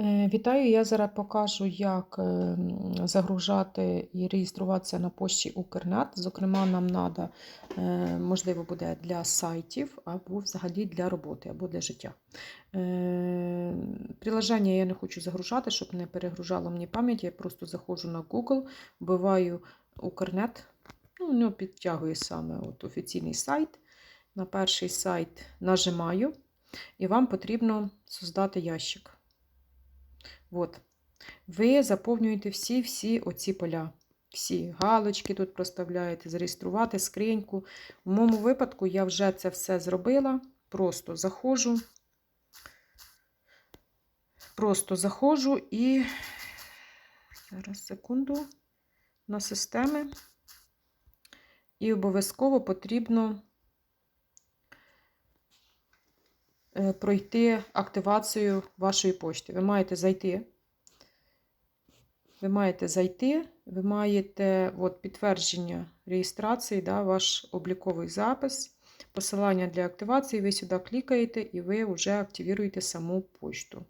Е, Вітаю! Я зараз покажу, як е, загружати і реєструватися на пошті Укрнет. Зокрема, нам треба, можливо, буде для сайтів або взагалі для роботи, або для життя. Е, Приложення я не хочу загружати, щоб не перегружало мені пам'ять. Я просто заходжу на Google, вбиваю Укрнет, ну, нього підтягує саме от офіційний сайт. На перший сайт нажимаю, і вам потрібно создати ящик. От. Ви заповнюєте всі-всі оці поля. Всі галочки тут проставляєте, зареєструвати скриньку. У моєму випадку я вже це все зробила. Просто заходжу. Просто заходжу і зараз секунду на системи. І обов'язково потрібно пройти активацію вашої пошти. Ви маєте зайти. Ви маєте зайти, ви маєте от, підтвердження реєстрації, да, ваш обліковий запис, посилання для активації. Ви сюди клікаєте і ви вже активіруєте саму почту.